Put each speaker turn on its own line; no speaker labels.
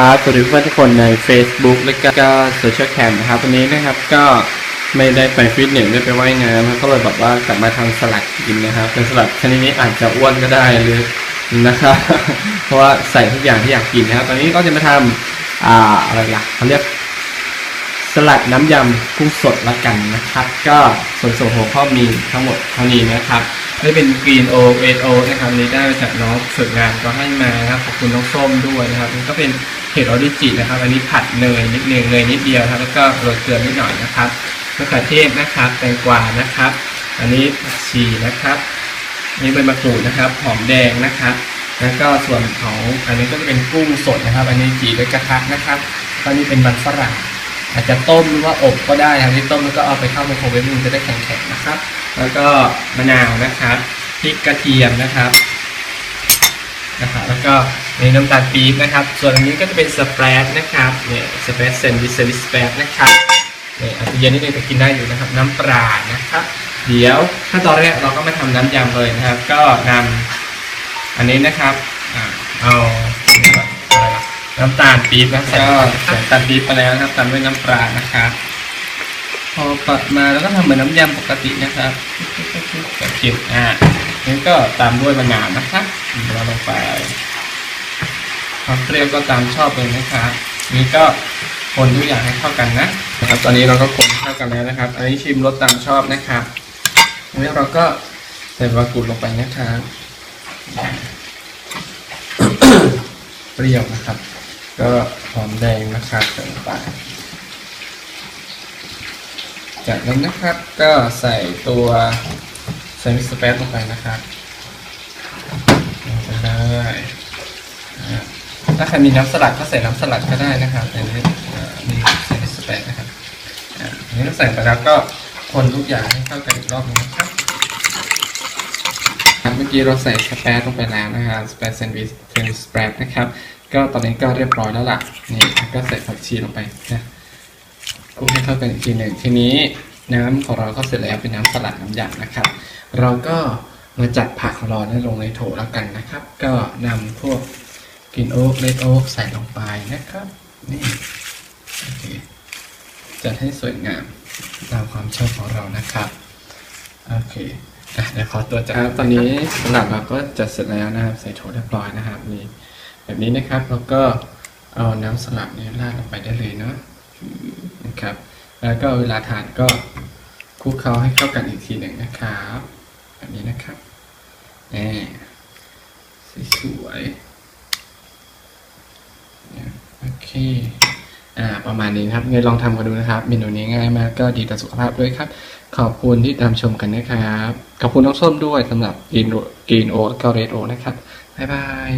ครับสวัสดีเพื่อนทุกคนใน Facebook และก็โซเชียลแคมนะครับวันนี้นะครับก็ไม่ได้ไปฟิตเนสไม่ไปว่ายน้ำครับก็เลยแบบว่ากลับมาทำสลัดกินนะครับเป็นสลัดชนิดนี้อาจจะอ้วนก็ได้หรือนะครับเพราะว่าใส่ทุกอย่างที่อยากกินนะครับตอนนี้ก็จะมาทำอ่าอะไรล่ะเขาเรียกสลัดน้ำยำกุ้งสดละกันนะครับ ก็ส่วนผสมของข้อมีทั้งหมดเท่านี้นะครับ นี่เป็นกรีนโอเอโอนะครับนี้ได้มาจากน้องฝึกงานก็ให้มานะครับขอบคุณน้องส้มด้วยนะครับนี่ก็เป็นเห็ดออริจินะครับ อันนี้ผัดเนยนิดนึงเนยนิดเดียวครับแล้วก็โรยเกลือนิดหน่อยนะครับมะเขือเทศนะครับ แตงกวานะครับ อันนี้ผักชีนะครับนนี้เป็นมะกรูดนะครับ หอมแดงนะครับ แล้วก็ส่วนของอันนี้ก็จะเป็นกุ้งสดนะครับ อันนี้จีด้วยกระทะนะครับตอนนี้เป็นมันฝรั่ง อาจจะต้มหรือว่าอบก็ได้ครับที่ต้มแล้วก็เอาไปเข้าไมโครเวฟมันจะได้แข็งๆนะครับ แล้วก็มะนาวนะครับพริกกระเทียมนะครับนะครับแล้วก็มีน้ำตาลปี๊บนะครับ ส่วนอันนี้ก็จะเป็นสเปรดนะครับเนี่ยสเปรดเซนดิสเซริสเปรดนะครับเนี่ยอาจจะเย็นนิดนึงแต่กินได้อยู่นะครับ น้ำปลานะครับ เดี๋ยวขั้นตอนแรกเราก็มาทำน้ำยำเลยนะครับ ก็นำอันนี้นะครับ น้ำตาลปี๊บนะครับก็ใส่ตาลปี๊บไปแล้วนะครับตามด้วยน้ำปลานะครับ พอปัดมาแล้วก็ทำเหมือนน้ำยำปกตินะครับแบบเค็มอ่านี่ก็ตามด้วยมะนาวนะครับเราลงไปความเปรี้ยวก็ตามชอบเลยนะครับนี่ก็คนทุกอย่างให้เข้ากันนะนะครับ ตอนนี้เราก็คนเข้ากันแล้วนะครับ อันนี้ชิมรสตามชอบนะครับแล้เราก็ใส่มะกรูดลงไปนะครับ เปรี้ยวนะครับ ก็หอมแดงนะครับใส่ลงไปจากนั้นนะครับก็ใส่ตัวเซมิสเปซลงไปนะครับลงไปเลยถ้าใครมีน้ำสลัดก็ใส่น้ำสลัดก็ได้นะครับแต่นี้อ่านี่เซมิสเปซนะครับอันนี้เราใส่ไปแล้วก็คนทุกอย่างให้เข้ากันอีกรอบหนึงนะครับเมื่อกี้เราใส่สเปซลงไปแล้วนะครับสเปซแซนด์วิชเป็นสเปรดนะครับ ก็ตอนนี้ก็เรียบร้อยแล้วล่ะนี่ก็ใส่ผักชีลงไปนะคลุกให้เข้ากันอีกทีหนึ่งทีนี้น้ำของเราก็เสร็จแล้วเป็นน้ำสลัดน้ำยำนะครับ เราก็มาจัดผักของเรานั้นลงในโถแล้วกันนะครับ ก็นำพวกกรีนโอ๊กเลดโอ๊กใส่ลงไปนะครับนี่โอเคจัดให้สวยงามตามความชอบของเรานะครับโอเคอะเดี๋ยวขอตัวจัดตอนนี้สลัดเราก็จัดเสร็จแล้วนะครับ ใส่โถเรียบร้อยนะครับนี่ แบบนี้นะครับแล้วก็เอาน้ำสลัดเนี่ยราดลงไปได้เลยเนาะนะครับ แล้วก็เวลาทานก็คลุกเคล้าให้เข้ากันอีกทีหนึ่งนะครับแบบนี้นะครับแหมสวยโอเคอ่าประมาณนี้นะครับไงลองทำกันดูนะครับ เมนูนี้ง่ายมากก็ดีต่อสุขภาพด้วยครับ ขอบคุณที่ตามชมกันนะครับ ขอบคุณน้องส้มด้วยสำหรับกินกินโอ๊ตกับเรดโอนะครับ บ๊ายบาย